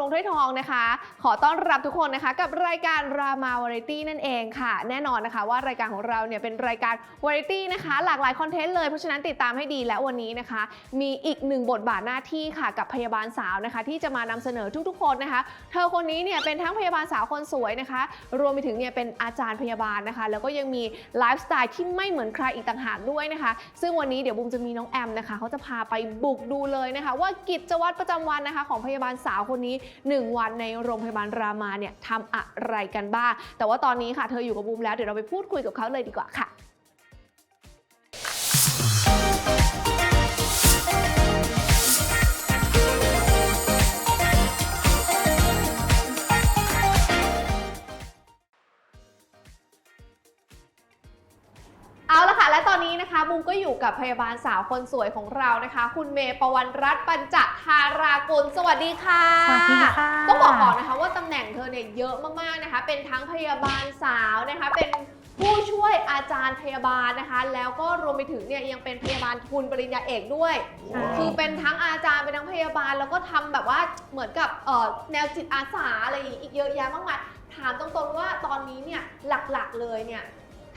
ลวงถ้วยทองนะคะ ขอต้อนรับทุกคนนะคะกับรายการรามาวาไรตี้นั่นเองค่ะ แน่นอนนะคะว่ารายการของเราเนี่ยเป็นรายการวาไรตี้นะคะหลากหลายคอนเทนต์เลยเพราะฉะนั้นติดตามให้ดีและวันนี้นะคะ มีอีกหนึ่งบทบาทหน้าที่ค่ะกับพยาบาลสาวนะคะ ที่จะมานำเสนอทุกๆ คนนะคะ เธอคนนี้เนี่ยเป็นทั้งพยาบาลสาวคนสวยนะคะ รวมไปถึงเนี่ยเป็นอาจารย์พยาบาลนะคะ แล้วก็ยังมีไลฟ์สไตล์ที่ไม่เหมือนใครอีกต่างหากด้วยนะคะ ซึ่งวันนี้เดี๋ยวบุมจะมีน้องแอมนะคะเขาจะพาไปบุกดูเลยนะคะ ว่ากิจวัตรประจำวันนะคะ ของพยาบาลสาวคนนี้ 1 วันในโรงพยาบาลรามาเนี่ยทำอะไรกันบ้าง แต่ว่าตอนนี้ค่ะเธออยู่กับบุมแล้วเดี๋ยวเราไปพูดคุยกับเขาเลยดีกว่าค่ะเอาละค่ะ และตอนนี้นะคะบูมก็อยู่กับพยาบาลสาวคนสวยของเรานะคะ คุณเมย์ปวันรัตน์ปัญจธารากุลสวัสดีค่ะ สวัสดีค่ะ ต้องบอกก่อนนะคะว่าตำแหน่ง เธอเนี่ยเยอะมากๆนะคะ เป็นทั้งพยาบาลสาวนะคะ เป็นผู้ช่วยอาจารย์พยาบาลนะคะ แล้วก็รวมไปถึงเนี่ยยังเป็นพยาบาลทุนปริญญาเอกด้วย ใช่ คือเป็นทั้งอาจารย์เป็นทั้งพยาบาล แล้วก็ทำแบบว่าเหมือนกับเอ่อแนวจิตอาสาอะไรอีกเยอะแยะมากมายถามตรงๆว่าตอนนี้เนี่ยหลักๆเลยเนี่ย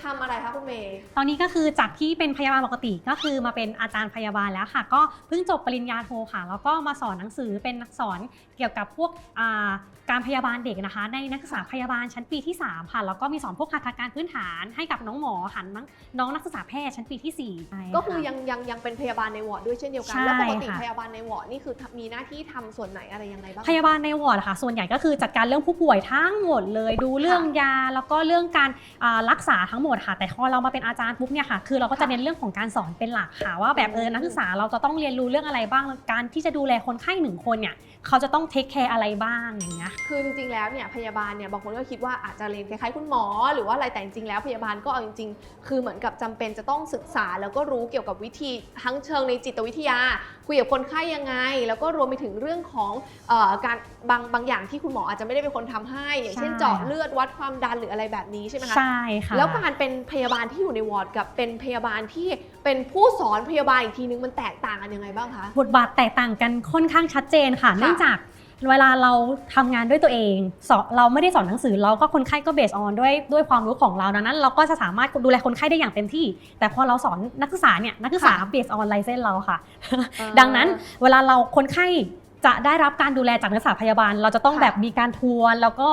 ทำอะไรคะคุณเมย์ ตอนนี้ก็คือจากที่เป็นพยาบาลปกติก็คือมาเป็นอาจารย์พยาบาลแล้วค่ะ ก็เพิ่งจบปริญญาโทค่ะ แล้วก็มาสอนหนังสือเป็นนักสอนเกี่ยวกับพวกอ่า การพยาบาลเด็กนะคะ ในนักศึกษาพยาบาลชั้นปีที่3ค่ะแล้วก็มีสอนพวกหัตถการพื้นฐานให้กับน้องหมอหันน้องน้องนักศึกษาแพทย์ชั้นปีที่4ใช่ก็คือค่ะยังยังยังเป็นพยาบาลในวอร์ดด้วยเช่นเดียวกันใช่แล้วปกติค่ะพยาบาลในวอร์ดนี่คือมีหน้าที่ทำส่วนไหนอะไรยังไงบ้าง พยาบาลในวอร์ดอะค่ะส่วนใหญ่ก็คือจัดการเรื่องผู้ป่วยทั้งหมดเลยดูเรื่องยา แล้วก็เรื่องการอ่ารักษาทั้งหมดค่ะ แต่พอเรามาเป็นอาจารย์ปุ๊บเนี่ยค่ะคือเราก็จะเน้นเรื่องของการสอนเป็นหลักค่ะว่าแบบเออนักศึกษาเราจะต้องเรียนรู้เรื่องอะไรบ้างการที่จะดูแลคนไข้หนึ่งคนเนี่ย เขาจะต้องเทคแคร์อะไรบ้างอย่างเงี้ยคือจริงๆแล้วเนี่ยพยาบาลเนี่ยบางคนก็คิดว่าอาจจะเรียนคล้ายๆคุณหมอ หรือว่าอะไรแต่จริงๆแล้วพยาบาลก็เอาจริงๆ คือเหมือนกับจำเป็นจะต้องศึกษา แล้วก็รู้เกี่ยวกับวิธีทั้งเชิงในจิตวิทยา คุยกับคนไข้ยังไง แล้วก็รวมไปถึงเรื่องของเออการบางบางอย่างที่คุณหมออาจจะไม่ได้เป็นคนทำให้ อย่างเช่นใช่เจาะเลือดวัดความดันหรืออะไรแบบนี้ใช่ไหมคะใช่ค่ะแล้วการเป็นพยาบาลที่อยู่ในวอร์ดกับเป็นพยาบาลที่ เป็นผู้สอนพยาบาลอีกทีนึงมันแตกต่างกันยังไงบ้างคะ บทบาทแตกต่างกันค่อนข้างชัดเจนค่ะ เนื่องจากเวลาเราทำงานด้วยตัวเองสอนเราไม่ได้สอนหนังสือเราก็คนไข้ก็เบสออนด้วยด้วยความรู้ของเราดังนั้น เราก็จะสามารถดูแลคนไข้ได้อย่างเต็มที่ แต่พอเราสอนนักศึกษาเนี่ยนักศึกษาค่ะเบสออนไลเซนเราค่ะ ดังนั้นเวลาเราคนไข้จะได้รับการดูแลจากนักศึกษาพยาบาล เราจะต้องค่ะแบบมีการทวนแล้วก็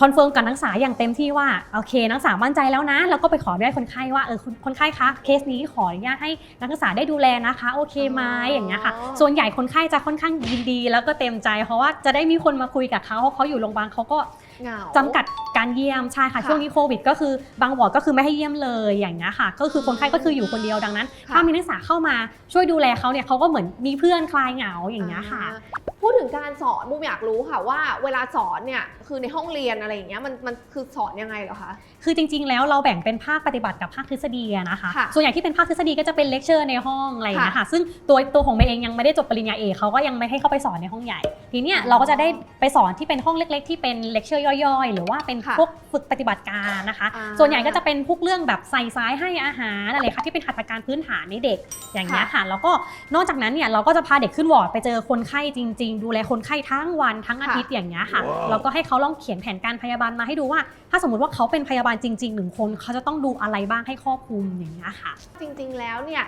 คอนเฟิร์มกับนักศึกษาอย่างเต็มที่ว่าโอเค นักศึกษามั่นใจแล้วนะ แล้วก็ไปขอได้คนไข้ว่าเออคุณคนไข้คะเคสนี้ขออนุญาตให้นักศึกษาได้ดูแลนะคะ โอเคไหมอย่างเงี้ยค่ะ ส่วนใหญ่คนไข้จะค่อนข้างยินดี แล้วก็เต็มใจเพราะว่าจะได้มีคนมาคุยกับเขาเพราะเขาอยู่โรงพยาบาลเขาก็ เหงา จำกัดการเยี่ยมใช่ค่ะค่ะช่วงนี้โควิด ก็คือบางวอร์ดก็คือไม่ให้เยี่ยมเลยอย่างเงี้ยค่ะ ก็คือคนไข้ก็คืออยู่คนเดียวดังนั้น ค่ะ ถ้ามีนักศึกษาเข้ามาช่วยดูแลเขาเนี่ยเขาก็เหมือนมีเพื่อนคลายเหงาอย่างเงี้ยค่ะ อ่าพูดถึงการสอนบูมอยากรู้ค่ะว่าเวลาสอนเนี่ยคือในห้องเรียนอะไรอย่างเงี้ยมันมันคือสอนยังไงเหรอคะ คือจริงๆ แล้วเราแบ่งเป็นภาคปฏิบัติกับภาคทฤษฎีอะนะคะ ค่ะส่วนใหญ่ที่เป็นภาคทฤษฎีก็จะเป็นเลคเชอร์ในห้องอะไรอย่างเงี้ยค่ะ ซึ่งตัวตัวของเมย์เองยังไม่ได้จบปริญญาเอกเขาก็ยังไม่ให้เข้าไปสอนในห้องใหญ่ ทีเนี้ยอ๋อเราก็จะได้ไปสอนที่เป็นห้องเล็ก ๆ ที่เป็นเลคเชอร์ย่อยๆ หรือว่าเป็นค่ะพวกฝึกปฏิบัติการนะคะอ่าส่วนใหญ่ก็จะเป็นพวกเรื่องแบบใส่สายให้อาหารอะไรค่ะที่เป็นหัตถการพื้นฐานในเด็กอย่างเงี้ยค่ะ แล้วก็นอกจากนั้นเนี่ยเราก็จะพาเด็กขึ้นวอร์ดไปเจอคนไข้จริง ๆ ดูแลคนไข้ทั้งวันทั้งอาทิตย์อย่างเงี้ยค่ะแล้วก็ให้เขาลองเขียนแผนการพยาบาลมาให้ดูว่า ถ้าสมมติว่าเขาเป็นพยาบาลจริงๆหนึ่งคนเขาจะต้องดูอะไรบ้างให้ครอบคลุมอย่างเงี้ยค่ะ จริง ๆ แล้วเนี่ย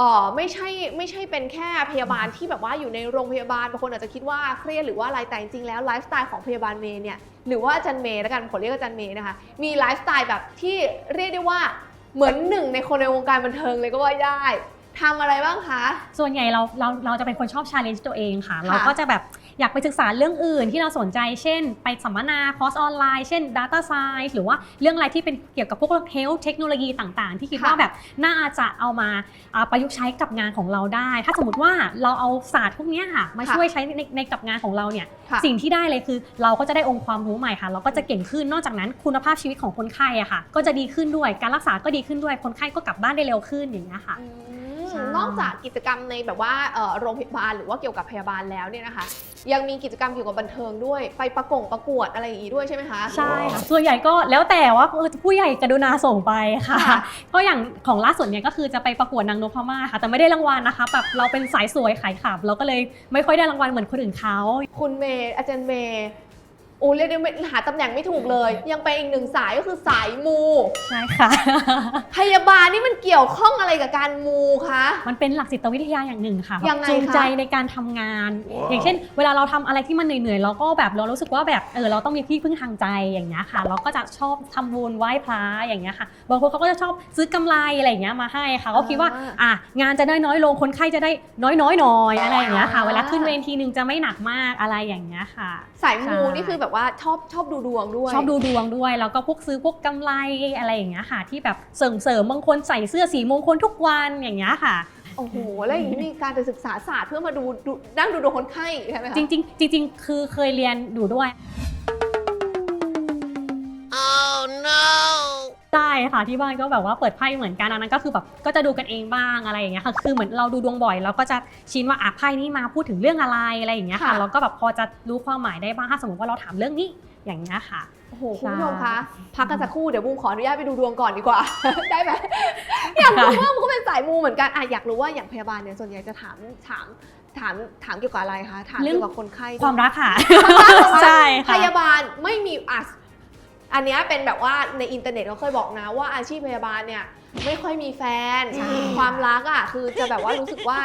เออไม่ใช่ไม่ใช่เป็นแค่พยาบาลที่แบบว่าอยู่ในโรงพยาบาลบางคนอาจจะคิดว่าเครียดหรือว่าอะไรแต่จริงๆแล้วไลฟ์สไตล์ของพยาบาลเมย์เนี่ยหรือว่าอาจารย์เมย์แล้วกันขอเรียกอาจารย์เมย์นะคะมีไลฟ์สไตล์แบบที่เรียกได้ว่าเหมือนหนึ่งในคนในวงการบันเทิงเลยก็ว่าได้ทำอะไรบ้างคะ ส่วนใหญ่เราเราเราจะเป็นคนชอบชาเลนจ์ตัวเองค่ะค่ะเราก็จะแบบ อยากไปศึกษาเรื่องอื่นที่เราสนใจ เช่น ไปสัมมนาคอร์สออนไลน์ เช่น Data Science หรือว่าเรื่องอะไรที่เป็นเกี่ยวกับพวก Health เทคโนโลยีต่างๆ ที่คิดว่าแบบน่าจะเอามาอ่าประยุกต์ใช้กับงานของเราได้ ถ้าสมมติว่าเราเอาศาสตร์พวกเนี้ยค่ะมาค่ะช่วยใช้ในในกับงานของเราเนี่ยค่ะสิ่งที่ได้เลยคือ เราก็จะได้องค์ความรู้ใหม่ค่ะ เราก็จะเก่งขึ้นนอกจากนั้นคุณภาพชีวิตของคนไข้อะค่ะ ก็จะดีขึ้นด้วยการรักษาก็ดีขึ้นด้วยคนไข้ก็กลับบ้านได้เร็วขึ้นอย่างนี้ยค่ะอืม ใช่ นอกจากกิจกรรมในแบบว่าเอ่อโรงพยาบาลหรือว่าเกี่ยวกับพยาบาลแล้วเนี่ยนะคะ ยังมีกิจกรรมเกี่ยวกับบันเทิงด้วย ไปประกงประกวดอะไรอย่างนี้ด้วยใช่ไหมคะ ใช่ค่ะส่วนใหญ่ก็แล้วแต่ว่าเออผู้ใหญ่กรุณาส่งไปค่ะ ค่ะ ก็อย่างของล่าสุดเนี่ยก็คือจะไปประกวดนางนพมาศค่ะ แต่ไม่ได้รางวัลนะคะแบบเราเป็นสายสวยขายขับ เราก็เลยไม่ค่อยได้รางวัลเหมือนคนอื่นเขา คุณเมย์อาจารย์เมย์ โอ้เรียกได้ว่าหาตำแหน่งไม่ถูกเลย ยังเป็นอีกหนึ่งสายก็คือสายมู ใช่ค่ะ พยาบาลนี่มันเกี่ยวข้องอะไรกับการมูคะ มันเป็นหลักจิตวิทยาอย่างหนึ่งค่ะแบบยังไงคะ จูงใจในการทำงานอย่างเช่น เวลาเราทำอะไรที่มันเหนื่อยๆเราก็แบบเรารู้สึกว่าแบบเออเราต้องมีที่พึ่งทางใจอย่างเงี้ยค่ะ เราก็จะชอบทำบุญไหว้พระอย่างเงี้ยค่ะบางคนเขาก็จะชอบซื้อกำไรอะไรอย่างเงี้ยมาให้ค่ะก็คิดว่าอ่าอะงานจะได้น้อยลงคนไข้จะได้น้อยๆหน่อยอะไรอย่างเงี้ยค่ะอ่าเวลาขึ้นเวทีหนึงจะไม่หนักมากอะไรอย่างเงี้ยค่ะ สายมูใช่ นี่คือแบบว่าชอบชอบดูดวงด้วย ชอบดูดวงด้วย แล้วก็พวกซื้อพวกกำไรอะไรอย่างเงี้ยค่ะ ที่แบบเสริมเสริมๆบางคนใส่เสื้อสีมงคลทุกวันอย่างเงี้ยค่ะโอ้โห แล้วอย่างนี้มีการไปศึกษาศาสตร์เพื่อมาดูดูนั่งดูดวงคนไข้ใช่ไหมคะจริงๆจริง ๆ คือเคยเรียนอยู่ด้วย ใช่ค่ะที่บ้านก็แบบว่าเปิดไพ่เหมือนกันอันนั้นก็คือแบบก็จะดูกันเองบ้างอะไรอย่างเงี้ยค่ะคือเหมือนเราดูดวงบ่อยเราก็จะชินว่าอะไพ่นี้มาพูดถึงเรื่องอะไรอะไรอย่างเงี้ยค่ะค่ะ เราก็แบบพอจะรู้ความหมายได้บ้างถ้าสมมติว่าเราถามเรื่องนี้อย่างเงี้ยค่ะ โอ้โหคุณใช่ผู้ชมคะ พักกันสักครู่เดี๋ยวบูมขออนุญาตไปดูดวงก่อนดีกว่า ได้ไหมอยากรู้ว่ามันก็เป็นสายมูเหมือนกันอะอยากรู้ว่าอย่างพยาบาลเนี่ยส่วนใหญ่จะถามถามถามถามเกี่ยวกับอะไรคะถามเกี่ยวกับคนไข้ความรักค่ะ ใช่ใช่พค่ะยาบาลไม่มีอะ อันเนี้ยเป็นแบบว่าในอินเทอร์เน็ตเขาเคยบอกนะว่าอาชีพพยาบาลเนี่ยไม่ค่อยมีแฟนใช่ความรักอะคือจะแบบว่ารู้สึกว่า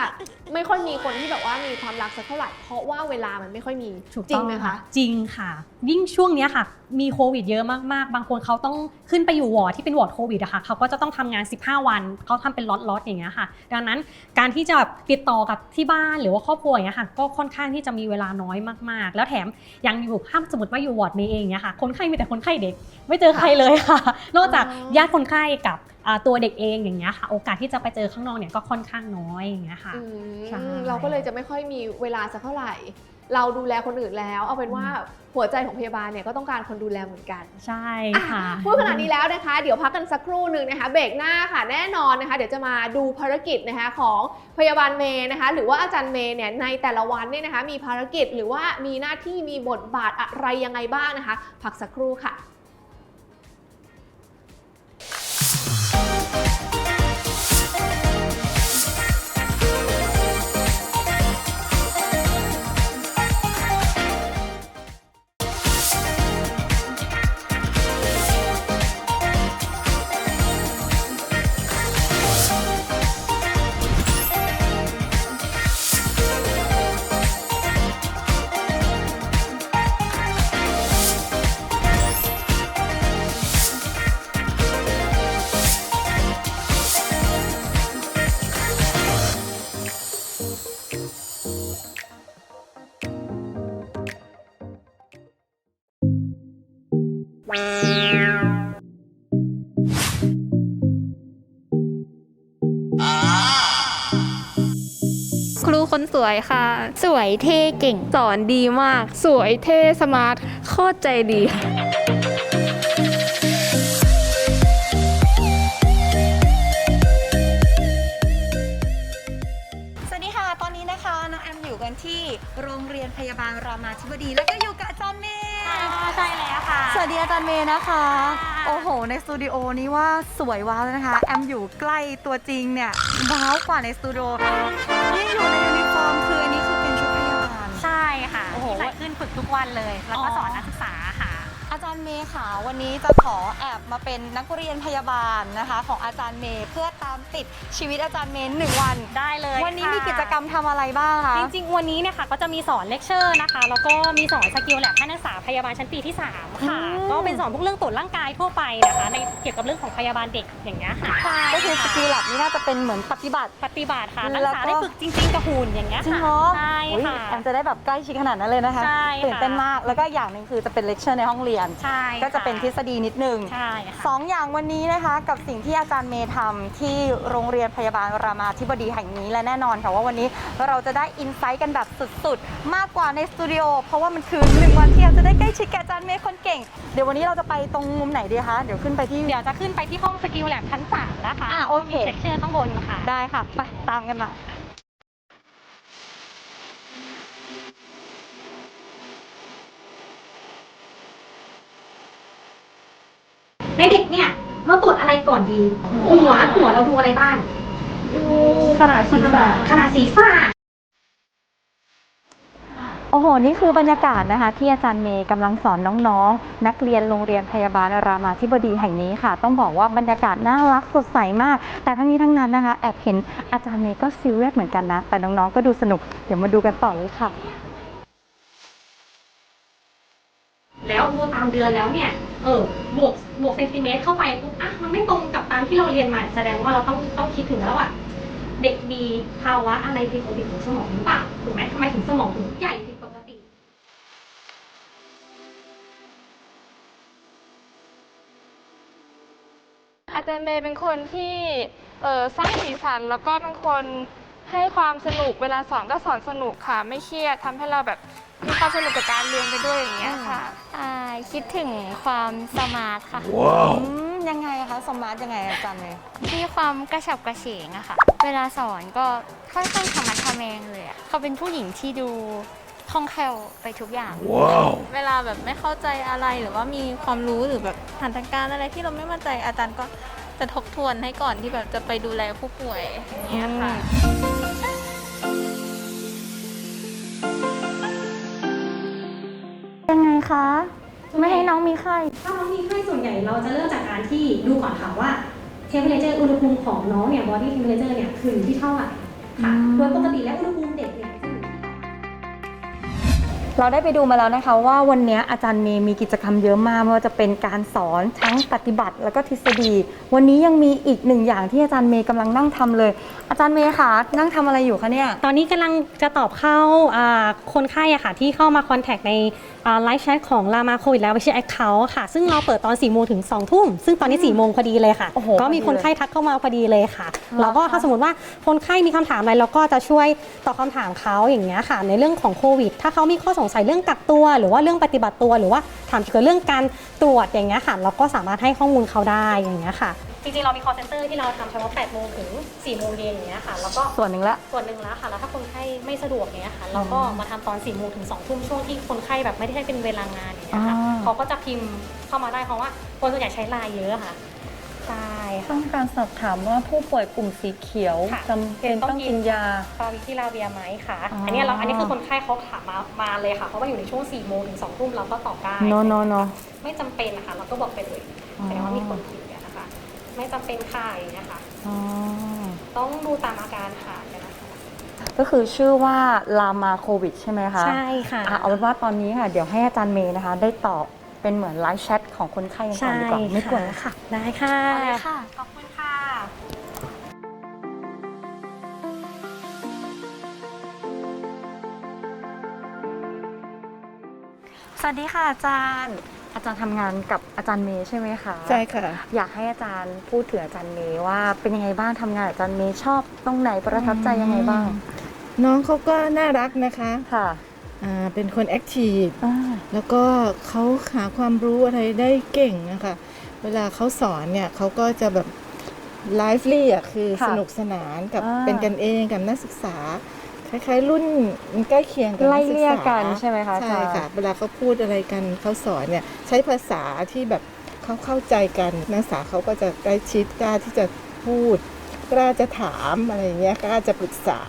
ไม่ค่อยมีคนที่แบบว่ามีความรักสักเท่าไหร่ เพราะว่าเวลามันไม่ค่อยมีถูกจริต้งองไหมคะ จริงค่ะ ยิ่งช่วงเนี้ยค่ะ มีโควิดเยอะมากๆ บางคนเขาต้องขึ้นไปอยู่วอร์ดที่เป็นวอร์ดโควิดอะค่ะเขาก็จะต้องทำงาน 15 วันเขาทำเป็นล็อตๆอย่างเงี้ยค่ะ ดังนั้นการที่จะแบบติดต่อกับที่บ้านหรือว่าครอบครัวอย่างเงี้ยค่ะ ก็ค่อนข้างที่จะมีเวลาน้อยมากๆ แล้วแถมยังอยู่ถ้าสมมติว่าอยู่วอร์ดเมย์เองเนี้ยค่ะ คนไข้มีแต่คนไข้เด็ก ไม่เจอใครเลยค่ะ นอกจากอ๋อญาติคนไข้กับอ่าตัวเด็กเองอย่างเงี้ยค่ะ โอกาสที่จะไปเจอข้างนอกเนี่ยก็ค่อนข้างน้อยอย่างเงี้ยค่ะ อืมใช่ เราก็เลยจะไม่ค่อยมีเวลาสักเท่าไหร่ เราดูแลคนอื่นแล้ว เอาเป็นว่าหัวใจของพยาบาลเนี่ยก็ต้องการคนดูแลเหมือนกันใช่ค่ะพูดขนาดนี้แล้วนะคะ เดี๋ยวพักกันสักครู่หนึ่งนะคะเบรกหน้าค่ะแน่นอนนะคะ เดี๋ยวจะมาดูภารกิจนะคะของพยาบาลเมย์นะคะ หรือว่าอาจารย์เมย์เนี่ยในแต่ละวันเนี่ยนะคะ มีภารกิจหรือว่ามีหน้าที่มีบทบาทอะไรยังไงบ้างนะคะ พักสักครู่ค่ะ ครูคนสวยค่ะ สวยเท่เก่ง สอนดีมาก สวยเท่สมาร์ทโคตรใจดีสวัสดีค่ะตอนนี้นะคะน้องแอมอยู่กันที่โรงเรียนพยาบาลรามาธิบดี แล้วก็อยู่กับอาจารย์เมย์ ใช่แล้วค่ะ สวัสดีอาจารย์เมย์นะคะ โอ้โห ในสตูดิโอนี้ว่าสวยว้าวเลยนะคะ แอมอยู่ใกล้ตัวจริงเนี่ยว้าวกว่าในสตูดิโอยิ่งอยู่ในยูนิฟอร์มคืออันนี้คือเป็นชุดพยาบาล ใช่ค่ะโอ้โห ที่ใส่ขึ้นฝึกทุกวันเลย แล้วก็อ๋อสอนนักศึกษาค่ะอาจารย์เมย์ค่ะวันนี้จะขอแอบมาเป็นนักเรียนพยาบาลนะคะ ของอาจารย์เมย์เพื่อตามติดชีวิตอาจารย์เมย์หนึ่งวัน ได้เลยวันนี้ค่ะมีกิจกรรมทำอะไรบ้างคะ จริงๆ วันนี้เนี่ยค่ะก็จะมีสอนเลคเชอร์นะคะ แล้วก็มีสอนสกิลแลบให้นักศึกษาพยาบาลชั้นปีที่ 3 ค่ะ อืม ก็เป็นสอนพวกเรื่องตรวจร่างกายทั่วไปนะคะ ในเกี่ยวกับเรื่องของพยาบาลเด็กอย่างเงี้ยค่ะก็คือสกิลหลับนี่น่าจะเป็นเหมือนปฏิบัติ ปฏิบัติค่ะแล้นักวศึกก็ษาได้ฝึกจริงๆกับหุ่นอย่างเงี้ยจริงค่ะเหรอใช่อุ๊ยค่ะ แอมจะได้แบบใกล้ชิดขนาดนั้นเลยนะคะใช่ค่ะ ตื่นเต้นมากแล้วก็อย่างหนึ่งคือจะเป็นเลคเชอร์ในห้องเรียน ใช่ก็จะเป็นทฤษฎีนิดนึงใช่ค่ะสองอย่างวันนี้นะคะกับสิ่งที่อาจารย์เมย์ทำที่โรงเรียนพยาบาลรามาธิบดีแห่งนี้และแน่นอนค่ะว่าวันนี้เราจะได้อินไซต์กันแบบสุดๆ มากกว่าในสตูดิโอเพราะว่ามันคือหนึ่งวันที่เราจะได้ใกล้ชิดกับอาจารย์เมย์คนเก่ง เดี๋ยววันนี้เราจะไปตรงมุมไหนดีคะเดี๋ยวขึ้นไปที่เดี๋ยวจะขึ้นไปที่ห้องสกิลแลบชั้นสามนะคะอะโอเคเซ็กเชอร์ข้างบนค่ะได้ค่ะไปตามกันมา ในเด็กเนี่ย เราตรวจอะไรก่อนดีหัวหัวเราดูอะไรบ้างขนาดศีรษะขนาดศีรษะโอ้โห นี่คือบรรยากาศนะคะ ที่อาจารย์เมย์กำลังสอนน้องๆ นักเรียนโรงเรียนพยาบาลรามาธิบดีแห่งนี้ค่ะ ต้องบอกว่าบรรยากาศน่ารักสดใสมาก แต่ทั้งนี้ทั้งนั้นนะคะ แอบเห็นอาจารย์เมย์ก็ซีเรียสเหมือนกันนะ แต่น้องๆ ก็ดูสนุก เดี๋ยวมาดูกันต่อเลยค่ะ แล้วดูตามเดือนแล้วเนี่ย เออบวกบวกเซนติเมตรเข้าไปปุ๊บอะมันไม่ตรงกับตามที่เราเรียนมาแสดงว่าเราต้องต้องคิดถึงแล้วว่าเด็กมีภาวะอะไรผิดปกติของสมองหรือเปล่าถูกไหมทำไมถึงสมองถึงใหญ่ผิดปกติ อาจารย์เมย์เป็นคนที่เอ่อสร้างสีสันแล้วก็เป็นคน ให้ความสนุกเวลาสอนก็สอนสนุกค่ะ ไม่เครียดทำให้เราแบบมีความสนุกกับการเรียนไปด้วยอย่างเงี้ยค่ะ อ่าคิดถึงความสมาร์ทค่ะ อืมยังไงคะสมาร์ทยังไงอาจารย์เมย์มีความกระฉับกระเฉงอะค่ะ เวลาสอนก็ค่อนข้างธรรมะทะแมงเลยอะเขาเป็นผู้หญิงที่ดูคล่องแคล่วไปทุกอย่าง เวลาแบบไม่เข้าใจอะไรหรือว่ามีความรู้หรือแบบฐานทางการอะไรที่เราไม่มั่นใจอาจารย์ก็ จะทบทวนให้ก่อนที่แบบจะไปดูแลผู้ป่วยอย่างเงี้ยค่ะยังไงคะ ไม่ให้น้องมีไข้ถ้าน้องมีไข้ส่วนใหญ่เราจะเริ่มจากการที่ดูก่อนค่ะว่าเทมเพลเจอร์อุณหภูมิของน้องเนี่ยบอดี้เทมเพลเจอร์เนี่ยคืออยู่ที่เท่าไหร่ค่ะอืมโดยปกติแล้วอุณหภูมิเด็กเนี่ยจะอยู่ที่ เราได้ไปดูมาแล้วนะคะว่าวันนี้อาจารย์เมย์มีกิจกรรมเยอะมากไม่ว่าจะเป็นการสอนทั้งปฏิบัติ แล้วก็ทฤษฎี วันนี้ยังมีอีกหนึ่งอย่างที่อาจารย์เมย์กำลังนั่งทำเลย อาจารย์เมย์คะนั่งทำอะไรอยู่คะเนี่ย ตอนนี้กำลังจะตอบเข้าอ่าคนไข้อะค่ะที่เข้ามาคอนแทคใน ไลฟ์แชทของรามาโควิดแล้วไปชื่อแอคเคาท์ค่ะ ซึ่งเราเปิดตอน4ี่โมงถึง2องทุ่ม ซึ่งตอนนี้4ี่โมงพอดีเลยค่ะ โอ้โหก็มีพอดีเลยคนไข้ทักเข้ามาพอดีเลยค่ะเหรอแล้วก็คะถ้าสมมติว่าคนไข้มีคำถามอะไรเราก็จะช่วยตอบคำถามเขาอย่างเงี้ยค่ะ ในเรื่องของโควิด ถ้าเขามีข้อสงสัยเรื่องกักตัว หรือว่าเรื่องปฏิบัติตัว หรือว่าถามเกี่ยวกับเรื่องการตรวจอย่างเงี้ยค่ะ เราก็สามารถให้ข้อมูลเขาได้อย่างเงี้ยค่ะ จริงๆ เรามี call center ที่เราทำเฉพาะ8โมงถึง4โมงเย็นอย่างเงี้ยค่ะ แล้วก็ส่วนหนึ่งละ ส่วนหนึ่งแล้วค่ะ แล้วถ้าคนไข้ไม่สะดวกเนี้ยค่ะ เราก็มาทำตอน4ี่โมงถึง2ทุ่มช่วงที่คนไข้แบบไม่ได้ให้เป็นเวลางานอย่างเงี้ยค่ะอ่า เขาก็จะพิมพ์เข้ามาได้เพราะว่าคนส่วนใหญ่ใช้ไลน์เยอะค่ะใช่ค่ะ ต้องการสอบถามว่าผู้ป่วยกลุ่มสีเขียวค่ะจำเป็นต้องกินยา ฟาวิพิลาเวียไหมค่ะอ๋ออั อันเนี้ยเราอันนี้คือคนไข้เขาถามมามาเลยค่ะ เพราะว่าอยู่ในช่วง4ี่โมงถึง2ทุ่มเราก็ตอบได้โนโนโนไม่จำเป็นนะคะเราก็บอกไปเลยอ๋อแต่ว่ามีคนผิดเนี่ยนะคะ ไม่จำเป็นค่ะอย่างเงี้ยค่ะ อ๋อ ต้องดูตามอาการค่ะเดี๋ยวนะคะ ก็คือชื่อว่าลามาโควิด ใช่ไหมคะ ใช่ค่ะ อะเอาเป็นว่าตอนนี้ค่ะ เดี๋ยวให้อาจารย์เมย์นะคะ ได้ตอบเป็นเหมือนไลฟ์แชทของคนไข้กันก่อนดีกว่าไม่กวนแล้วค่ะได้ค่ะ เอาเลยค่ะ ขอบคุณค่ะ สวัสดีค่ะอาจารย์ อาจารย์ทำงานกับอาจารย์เมย์ใช่ไหมคะใช่ค่ะ อยากให้อาจารย์พูดถึงอาจารย์เมย์ว่าเป็นยังไงบ้างทำงานกับอาจารย์เมย์ชอบตรงไหนประทับใจยังไงบ้าง น้องเขาก็น่ารักนะคะค่ะอ่าเป็นคนแอคทีฟอ่าแล้วก็เขาหาความรู้อะไรได้เก่งนะคะ เวลาเขาสอนเนี่ยเขาก็จะแบบไลฟ์ลี่อะคือค่ะสนุกสนานกับอ่า เป็นกันเองกับนักศึกษา คล้ายๆ รุ่นใกล้เคียงกับไล่นักศึกเลี่ยษากันใช่ไหมคะอาใช่จารย์ค่ะ เวลาเขาพูดอะไรกันเขาสอนเนี่ยใช้ภาษาที่แบบเขาเข้าใจกันนักศึกษาเขาก็จะใกล้ชิดกล้าที่จะพูดกล้าจะถามอะไรอย่างเงี้ยกล้าจะปรึกษา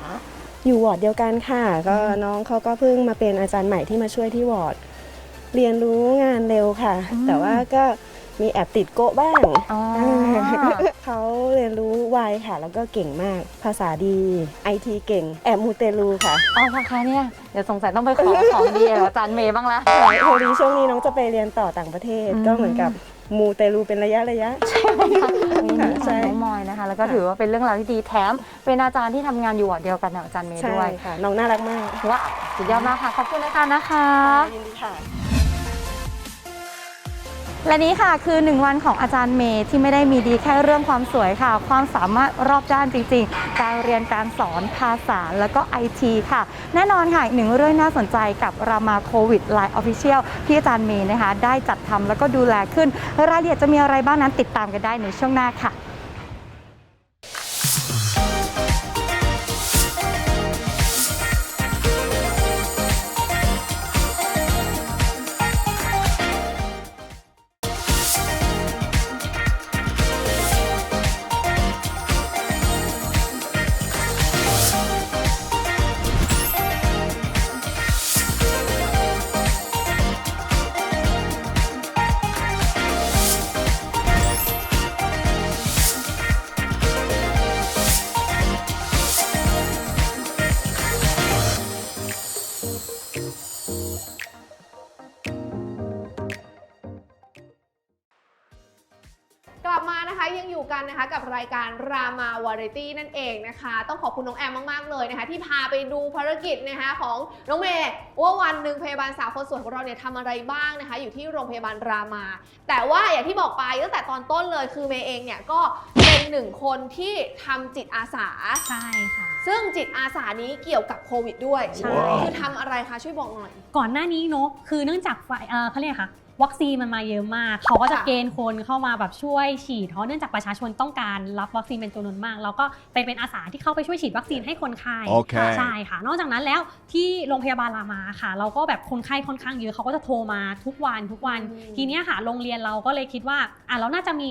อยู่วอร์ดเดียวกันค่ะ ก็น้องเขาก็เพิ่งมาเป็นอาจารย์ใหม่ที่มาช่วยที่วอร์ดเรียนรู้งานเร็วค่ะอืมแต่ว่าก็ มีแอบติดโกะบ้างอ๋อ เขาเรียนรู้ไวค่ะ แล้วก็เก่งมาก ภาษาดีไอทีเก่ง แอบมูเตลูค่ะอ๋อพอคะเนี่ย เดี๋ยวสงสัยต้องไปขอของดีกับอาจารย์เมย์บ้างละ พอดีช่วงนี้น้องจะไปเรียนต่อต่างประเทศ อืม ก็เหมือนกับมูเตลูเป็นระยะระยะ นี่ใช่น้องมอยนะคะ แล้วก็ถือว่าเป็นเรื่องราวที่ดีแถม เป็นอาจารย์ที่ทำงานอยู่วอร์ดเดียวกันกับอาจารย์เมย์ใช่ด้วยค่ะ น้องน่ารักมากว้าวสุดยอดมากค่ะ ขอบคุณอาจารย์นะคะ ยินดีค่ะ และนี้ค่ะคือ 1 วันของอาจารย์เมย์ที่ไม่ได้มีดีแค่เรื่องความสวยค่ะ ความสามารถรอบด้านจริงๆ การเรียนการสอนภาษาแล้วก็ไอทีค่ะ แน่นอนค่ะอีกหนึ่งเรื่องน่าสนใจกับรามาโควิดไลน์ออฟฟิเชียลที่อาจารย์เมย์นะคะ ได้จัดทำแล้วก็ดูแลขึ้น รายละเอียดจะมีอะไรบ้างนั้นติดตามกันได้ในช่วงหน้าค่ะ รายการรามาวาไรตี้นั่นเองนะคะ ต้องขอบคุณน้องแอมมากๆเลยนะคะ ที่พาไปดูภารกิจนะคะของน้องเมย์ว่าวันหนึ่งพยาบาลสาวคนสวยของเราเนี่ยทำอะไรบ้างนะคะ อยู่ที่โรงพยาบาลรามา แต่ว่าอย่างที่บอกไปตั้งแต่ตอนต้นเลยคือเมย์เองเนี่ยก็เป็นหนึ่งคนที่ทำจิตอาสา ใช่ค่ะ ซึ่งจิตอาสานี้เกี่ยวกับโควิดด้วยใช่ คือทำอะไรคะช่วยบอกหน่อย ก่อนหน้านี้เนอะคือเนื่องจากฝ่ายเอ่อเขาเรียกอะไรคะ วัคซีนมันมาเยอะมาก เขาก็จะค่ะเกณฑ์คนเข้ามาแบบช่วยฉีดเพราะเนื่องจากประชาชนต้องการรับวัคซีนเป็นจำนวนมาก แล้วก็ไปเป็นอาสาที่เข้าไปช่วยฉีดวัคซีนให้คนไข้โอเค ใช่ค่ะ นอกจากนั้นแล้วที่โรงพยาบาลรามาค่ะ เราก็แบบคนไข้ค่อนข้างเยอะเขาก็จะโทรมาทุกวันทุกวัน อืม ทีเนี้ยค่ะโรงเรียนเราก็เลยคิดว่าอะเราน่าจะมี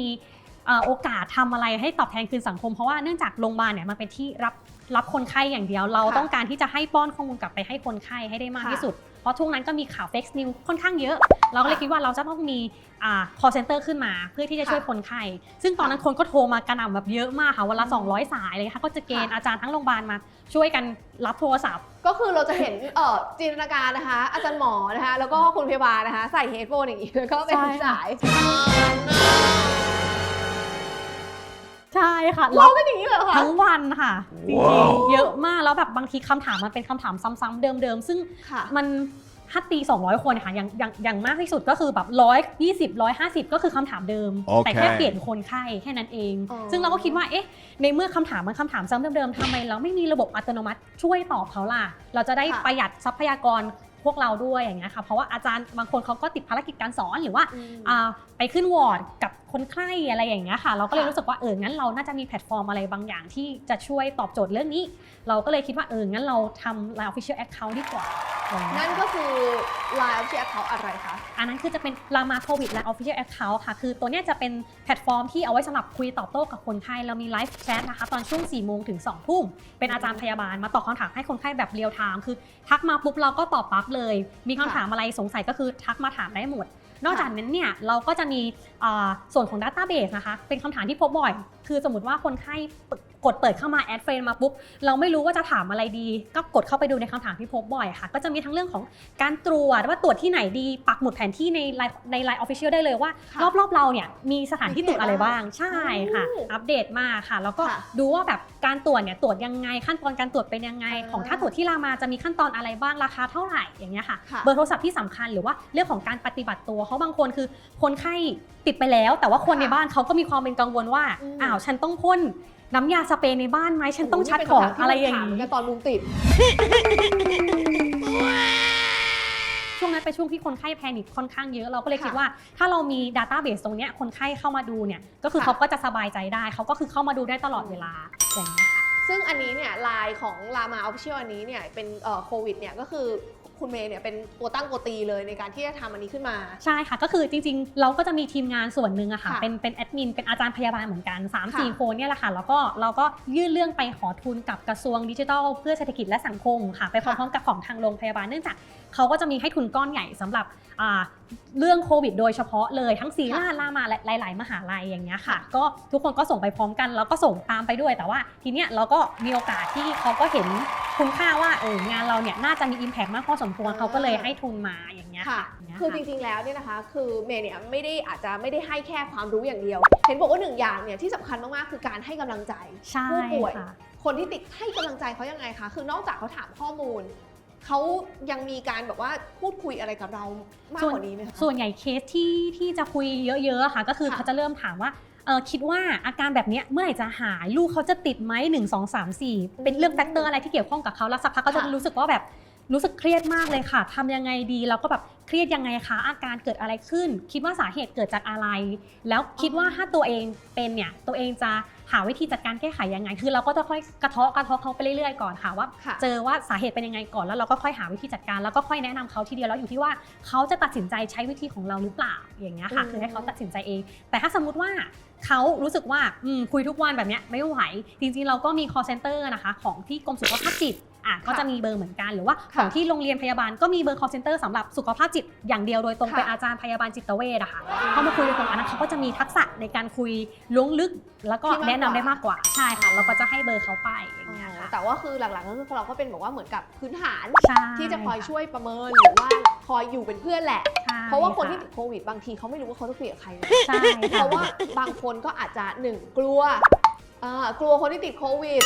เอ่อโอกาสทำอะไรให้ตอบแทนคืนสังคม เพราะว่าเนื่องจากโรงพยาบาลเนี่ยมันเป็นที่รับรับคนไข้อย่างเดียว เราค่ะต้องการที่จะให้ป้อนข้อมูลกลับไปให้คนไข้ให้ได้มากค่ะ ที่สุดเพ ราะช่วงนั้นก็มีข่าว fake news ค่อนข้างเยอะ เราก็เลยคิดว่าเราจะต้องมีอ่า call center ขึ้นมาเพื่อที่จะช่วยคนไข้ ซึ่งตอนนั้นคนก็โทรมากระหน่ำแบบเยอะมากค่ะวันละ 200 สายเลยค่ะก็จะเกณฑ์อาจารย์ทั้งโรงพยาบาลมาช่วยกันรับโทรศัพท์ ก็คือเราจะเห็นเอ่อจินตนาการนะคะ อาจารย์หมอนะคะ แล้วก็คุณพยาบาลนะคะ ใส่เฮดโฟนอย่างนี้แล้วก็เป็นใช่ค่ะสาย ใช่ค่ะร้รัอบงกันอย่างนี้เลยเหรอคะทั้งวันค่ะจริงว้าวๆเยอะมากแล้วแบบบางทีคำถามมันเป็นคำถามซ้ำๆเดิมๆซึ่งค่ะมันถ้าตี 200 คนค่ะอย่างอย่างอย่างมากที่สุดก็คือแบบร้อยยี่สิบร้อยห้าสิบก็คือคำถามเดิมโอเคแต่แค่เปลี่ยนคนไข้แค่นั้นเองอ๋อซึ่งเราก็คิดว่าเอ๊ะในเมื่อคำถามมันคำถามซ้ำเดิมๆทำไมเราไม่มีระบบอัตโนมัติช่วยตอบเขาล่ะ เราจะได้ประหยัดทรัพยากรพวกเราด้วยอย่างเงี้ยค่ะเพราะว่าอาจารย์บางคนเขาก็ติดภารกิจการสอนหรือว่าอืมอ่าไปขึ้นวอร์ดกับ คนไข้อะไรอย่างเงี้ยค่ะ เราก็เลยค่ะรู้สึกว่าเอองั้นเราน่าจะมีแพลตฟอร์มอะไรบางอย่างที่จะช่วยตอบโจทย์เรื่องนี้ เราก็เลยคิดว่าเอองั้นเราทำ Line Official Account ดีกว่าอย่างเงี้ยนั่นก็คือ Line Official Account อะไรคะ อันนั้นคือจะเป็น Lama COVID Line Official Account ค่ะ คือตัวเนี้ยจะเป็นแพลตฟอร์มที่เอาไว้สำหรับคุยตอบโต้กับคนไข้เรามีไลฟ์แชทนะคะ ตอนช่วง4โมงถึง2ทุ่มเป็นอาจารย์พยาบาลมาตอบคำถามให้คนไข้แบบเรียลไทม์คือ ทักมาปุ๊บเราก็ตอบปั๊บเลย มีคำค่ะถามอะไรสงสัยก็คือทักมาถามได้หมด นอกจากนั้นเนี่ยเราก็จะมีส่วนของ Database นะคะ เป็นคำถามที่พบบ่อย คือสมมติว่าคนไข้กดเปิดเข้ามาแอดเฟรนมาปุ๊บ เราไม่รู้ว่าจะถามอะไรดี ก็กดเข้าไปดูในคำถามที่พบบ่อยค่ะ ก็จะมีทั้งเรื่องของการตรวจว่าตรวจที่ไหนดี ปักหมุดแผนที่ในไลน์ในไลน์ออฟฟิเชียลได้เลยว่าค่ะรอบๆเราเนี่ยมีสถานที่ตรวจอะไรบ้าง ใช่ค่ะโอ้อัปเดตมากค่ะ แล้วก็ค่ะดูว่าแบบการตรวจเนี่ยตรวจยังไง ขั้นตอนการตรวจเป็นยังไงอ่าของถ้าตรวจที่รามาจะมีขั้นตอนอะไรบ้าง ราคาเท่าไหร่ อย่างเงี้ยค่ะค่ะเบอร์โทรศัพท์ที่สำคัญหรือว่าเรื่องของการปฏิบัติตัว เพราะบางคนคือคนไข้ติดไปแล้ว แต่ว่าคนค่ะในบ้านเขาก็มีความเป็นกังวลว่าอืมอ้าวฉันต้องพ่นน้ำยาสเปรย์ในบ้านไหมฉันต้องชัดของอะไรอย่างนี้นี้กันตอนลุงติด ช่วงนั้นเป็นช่วงที่คนไข้แพนิคค่อนข้างเยอะ เราก็เลยค่ะคิดว่า ถ้าเรามี Database ตรงเนี้ยคนไข้เข้ามาดูเนี่ย ก็คือค่ะเขาก็จะสบายใจได้ เขาก็คือเข้ามาดูได้ตลอดเวลาอย่างนี้ยค่ะซึ่งอันนี้เนี่ยไลน์ของ Lama Official อันนี้เนี่ยเป็นเอ่อโควิดเนี่ยก็คือ คุณเมย์เนี่ยเป็นตัวตั้งตัวตีเลยในการที่จะทำอันนี้ขึ้นมา ใช่ค่ะก็คือจริงๆ เราก็จะมีทีมงานส่วนหนึ่งอะค่ะค่ะเป็นเป็นแอดมินเป็นอาจารย์พยาบาลเหมือนกัน 3 ค่ะ4 คนเนี่ยแหละค่ะแล้วก็เราก็ยื่นเรื่องไปขอทุนกับกระทรวงดิจิทัล เพื่อเศรษฐกิจและสังคมค่ะ ไปพร้อมๆกับของทางโรงพยาบาลเนื่องจาก เขาก็จะมีให้ทุนก้อนใหญ่สำหรับอ่าเรื่องโควิดโดยเฉพาะเลยทั้งซีราชรามาและหลาย ๆ มหาลัยอย่างเงี้ยค่ะค่ะ ก็ทุกคนก็ส่งไปพร้อมกัน แล้วก็ส่งตามไปด้วย แต่ว่าทีเนี้ยเราก็มีโอกาสที่เขาก็เห็นคุณค่าว่าเอองานเราเนี่ยน่าจะมี Impact มากพอสมควรเขาก็เลยให้ทุนมาอย่างเงี้ยค่ะค่ะอย่างเงี้ยคือค่ะจริง ๆ แล้วเนี่ยนะคะ คือเมย์เนี่ยไม่ได้อาจจะไม่ได้ให้แค่ความรู้อย่างเดียว เห็นบอกว่าหนึ่งอย่างเนี่ยที่สำคัญมาก ๆ คือการให้กำลังใจใช่ผู้ป่วยค่ะคนที่ติดให้กำลังใจเขายังไงคะ คือนอกจากเขาถามข้อมูล เขายังมีการแบบว่าพูดคุยอะไรกับเรามากส่วนกว่านี้ไหมคะ ส่วนใหญ่เคสที่ที่จะคุยเยอะๆอะค่ะ ก็คือค่ะเขาจะเริ่มถามว่าเออคิดว่าอาการแบบเนี้ยเมื่อไหร่จะหายลูกเขาจะติดไหมหนึ่งสองสามสี่เป็นเรื่องแฟกเตอร์อะไรที่เกี่ยวข้องกับเขาแล้วสักพักก็จะค่ะ รู้สึกว่าแบบรู้สึกเครียดมากเลยค่ะทำยังไงดีแล้วก็แบบเครียดยังไงคะอาการเกิดอะไรขึ้น คิดว่าสาเหตุเกิดจากอะไร แล้วคิดว่าถ้าตัวเองเป็นเนี่ยตัวเองจะ หาวิธีจัดการแก้ไขยังไง คือเราก็จะค่อยกระเทาะกระเทาะเขาไปเรื่อยๆก่อนค่ะว่าค่ะเจอว่าสาเหตุเป็นยังไงก่อนแล้วเราก็ค่อยหาวิธีจัดการแล้วก็ค่อยแนะนำเขาทีเดียวแล้วอยู่ที่ว่าเขาจะตัดสินใจใช้วิธีของเราหรือเปล่าอย่างเงี้ยค่ะอืมคือให้เขาตัดสินใจเอง แต่ถ้าสมมุติว่าเขารู้สึกว่าอืมคุยทุกวันแบบเนี้ยไม่ไหว จริงๆเราก็มี call center นะคะของที่กรมสุขภาพจิต อะก็จะมีเบอร์เหมือนกันหรือว่าของที่โรงเรียนพยาบาลก็มีเบอร์ call center สำหรับสุขภาพจิตอย่างเดียวโดยตรงค่ะเป็นอาจารย์พยาบาลจิตเวชอะค่ะเขามาคุยโดยตรงอันนั้นเขาก็จะมีทักษะในการคุยล้วงลึก แล้วก็ที่มากกว่าแนะนำได้มากกว่าใช่ค่ะ เราก็จะให้เบอร์เขาไปอย่างเงี้ยค่ะแต่ว่าคือหลักๆก็คือเราก็เป็นแบบว่าเหมือนกับพื้นฐานใช่ที่จะคอยช่วยประเมินหรือว่าคอยอยู่เป็นเพื่อนแหละใช่เพราะว่าคนที่ะติดโควิดบางทีเขาไม่รู้ว่าเขาจะคุยกับใครนะใช่เพค่ะราะว่าบางคนก็อาจจะหนึ่งกลัวอ่ากลัวคนที่ติดโควิด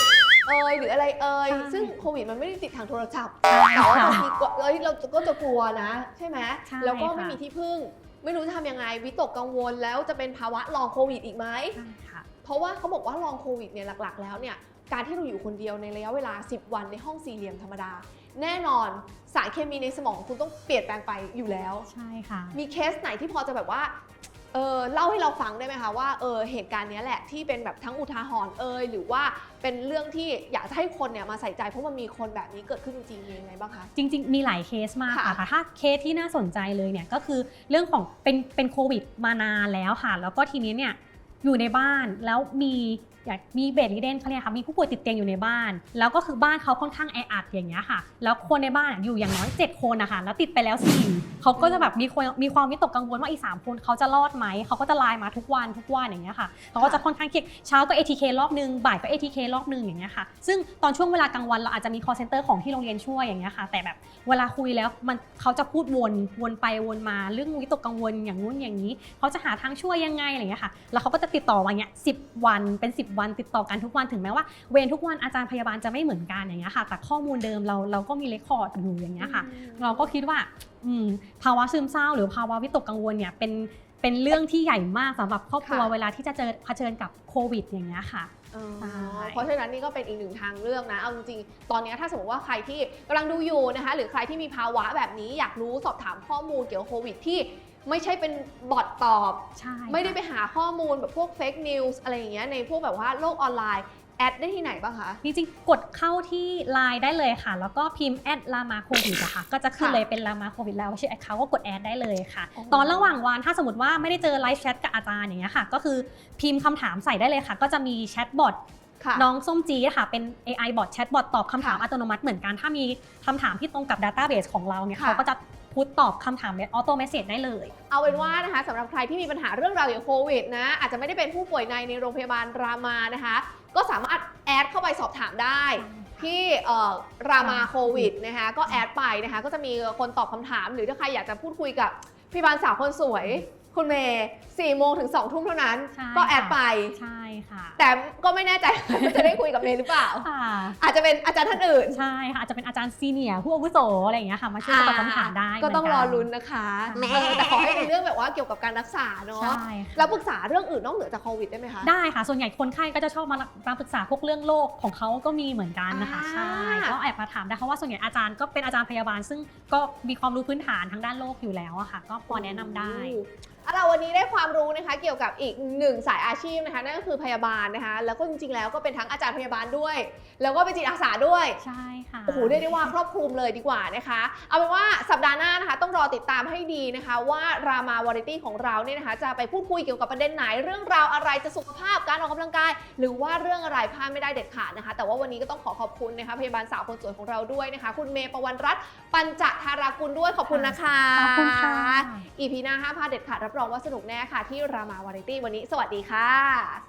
เอยหรืออะไรเอยใช่ซึ่งโควิดมันไม่ได้ติดทางโทรศัพท์ใช่แต่ว่าค่ะบางทีก็เอ้ยเราก็จะกลัวนะ ใช่ไหมใช่แล้วก็ไม่ค่ะ มีที่พึ่ง ไม่รู้จะทำยังไงวิตกกังวลแล้วจะเป็นภาวะลองโควิดอีกไหม ใช่ค่ะ เพราะว่าเขาบอกว่าลองโควิดเนี่ยหลักๆ แล้วเนี่ยการที่เราอยู่คนเดียวในระยะเวลา 10 วันในห้องสี่เหลี่ยมธรรมดา แน่นอนสารเคมีในสมองคุณต้องเปลี่ยนแปลงไปอยู่แล้ว ใช่ค่ะ มีเคสไหนที่พอจะแบบว่า เออเล่าให้เราฟังได้ไหมคะว่าเออเหตุการณ์เนี้ยแหละที่เป็นแบบทั้งอุทาหรณ์เอยหรือว่าเป็นเรื่องที่อยากจะให้คนเนี่ยมาใส่ใจเพราะมันมีคนแบบนี้เกิดขึ้นจริงๆมียังไงบ้างคะจริง ๆ มีหลายเคสมากค่ะค่ะแต่ถ้าเคสที่น่าสนใจเลยเนี่ยก็คือเรื่องของเป็นเป็นโควิดมานานแล้วค่ะ แล้วก็ทีนี้เนี่ยอยู่ในบ้านแล้วมีอยากมีเบดริเดนเขาเรียค่ะมีผู้ป่วยติดเตียงอยู่ในบ้าน แล้วก็คือบ้านเขาค่อนข้างแออัดอย่างเงี้ยค่ะ แล้วคนในบ้านอยู่อย่างน้อย 7 คนนะคะแล้วติดไปแล้วสี่เขาก็จะแบบมีคนมีความวิตกกังวลว่าอีกสามคนเขาจะรอดไหมเขาก็จะไลน์มาทุกวันทุกวันอย่างเงี้ยค่ะเขาก็จะค่อนข้างเครียดเช้าก็ ATK รอบนึงบ่ายก็ ATK รอบนึงอย่างเงี้ยค่ะ ซึ่งตอนช่วงเวลากลางวันเราอาจจะมี call center ของที่โรงเรียนช่วยอย่างเงี้ยค่ะ แต่แบบเวลาคุยแล้วมันเขาจะพูดวนวนไปวนมาเรื่องวิตกกังวลอย่างนู้นอย่างนี้ เขาจะหาทางช่วยยังไงอะไรเงี้ยค่ะ แล้วเขาก็จะติดต่อมาเงี้ยสิวันเป็น 10วันติดต่อกันทุกวันถึงแม้ว่า เวรทุกวันอาจารย์พยาบาลจะไม่เหมือนกันอย่างเงี้ยค่ะ แต่ข้อมูลเดิมเราเราก็มีเรคคอร์ดอยู่อย่างเงี้ยค่ะ เราก็คิดว่าอืมภาวะซึมเศร้า หรือภาวะวิตกกังวลเนี่ยเป็นเป็นเรื่องที่ใหญ่มากสำหรับครอบครัวค่ะเวลาที่จะเจอเผชิญกับโควิด อย่างเงี้ยค่ะอ๋อใช่เพราะฉะนั้นนี่ก็เป็นอีกหนึ่งทางเลือกนะ เอาจริงๆ ตอนนี้ถ้าสมมติว่าใครที่กำลังดูอยู่นะคะ หรือใครที่มีภาวะแบบนี้อยากรู้สอบถามข้อมูลเกี่ยวกับโควิดที่ ไม่ใช่เป็นบอทตอบ ใช่ไม่ได้ค่ะไปหาข้อมูลแบบพวกเฟกนิวส์อะไรอย่างเงี้ยในพวกแบบว่าโลกออนไลน์แอดได้ที่ไหนบ้างคะ จริงๆ กดเข้าที่ Line ได้เลยค่ะ แล้วก็พิมพ์แอดลามาโควิดอะค่ะก็จะขึ้นค่ะเลยเป็นลามาโควิดแล้วชื่อแอดเขาก็กดแอดได้เลยค่ะอ๋อตอนระหว่างวันถ้าสมมติว่าไม่ได้เจอไลฟ์แชทกับอาจารย์อย่างเงี้ยค่ะ ก็คือพิมพ์คำถามใส่ได้เลยค่ะ ก็จะมีแชทบอทค่ะน้องส้มจีดค่ะ เป็น AI บอทแชทบอทตอบคำถามค่ะอัตโนมัติเหมือนกัน ถ้ามีคำถามที่ตรงกับ Database ของเราเนี่ยค่ะเขาก็จะ พูดตอบคำถามออโต้เมสเซจได้เลย เอาเป็นว่านะคะสำหรับใครที่มีปัญหาเรื่องราวเกี่ยวกับโควิดนะ อาจจะไม่ได้เป็นผู้ป่วยในในโรงพยาบาลรามานะคะ ก็สามารถแอดเข้าไปสอบถามได้ ที่เอ่อรามาโควิดนะคะก็แอดไปนะคะก็จะมีคนตอบคำถาม หรือถ้าใครอยากจะพูดคุยกับพยาบาลสาวคนสวยคุณเมย์ สี่โมงถึงสองทุ่มเท่านั้น ใช่ก็แอดไป ใช่ค่ะแต่ก็ไม่แน่ใจว่าจะได้คุยกับเมย์หรือเปล่า ค่ะอาจจะเป็นอาจารย์ท่านอื่นใช่ค่ะอาจจะเป็นอาจารย์ซีเนียร์ผู้อาวุโสอะไรอย่างเงี้ยค่ะมาช่วยตอบคำถามได้ก็ต้องเหรมือนน ลุ้นนะคะแม่เออแต่ขอให้เป็นเรื่องแบบว่าเกี่ยวกับการรักษาเนาะใช่ค่ะ แล้วปรึกษาเรื่องอื่นนอกเหนือจากโควิดได้ไหมคะ ได้ค่ะ ส่วนใหญ่คนไข้ก็จะชอบมามาปรึกษาพวกเรื่องโรคของเขาก็มีเหมือนกันนะคะ อ่า ใช่ ก็แอบมาถามได้เพราะว่าส่วนใหญ่อาจารย์ก็เป็นอาจารย์พยาบาล ซึ่งก็มีความรู้พื้นฐานทางด้านโรคอยู่แล้วอะค่ะ ก็พอแนะนำได้เอาล่ะวันนี้ได้ความรู้นะคะเกี่ยวกับอีกหนึ่งสายอาชีพนะคะนั่นก็คือพยาบาลนะคะแล้วก็จริงๆแล้วก็เป็นทั้งอาจารย์พยาบาลด้วย แล้วก็เป็นจิตอาสาด้วยใช่ค่ะโอ้โหเรียกได้ว่าครอบคลุมเลยดีกว่านะคะ เอาเป็นว่าสัปดาห์หน้านะคะต้องรอติดตามให้ดีนะคะ ว่ารามาวาไรตี้ของเราเนี่ยนะคะ จะไปพูดคุยเกี่ยวกับประเด็นไหนเรื่องราวอะไรจะสุขภาพการออกกำลังกาย หรือว่าเรื่องอะไรพลาดไม่ได้เด็ดขาดนะคะ แต่ว่าวันนี้ก็ต้องขอขอบคุณนะคะพยาบาลสาวคนสวยของเราด้วยนะคะ คุณเมย์ประวันรัตน์ปัญจธารากุลด้วยขอบคุณนะคะขอบคุณค่ะอีพีหน้าห้าพลาดเด็ดขาดรับรองว่าสนุกแน่ค่ะที่รามาวาไรตี้วันนี้ สวัสดีค่ะ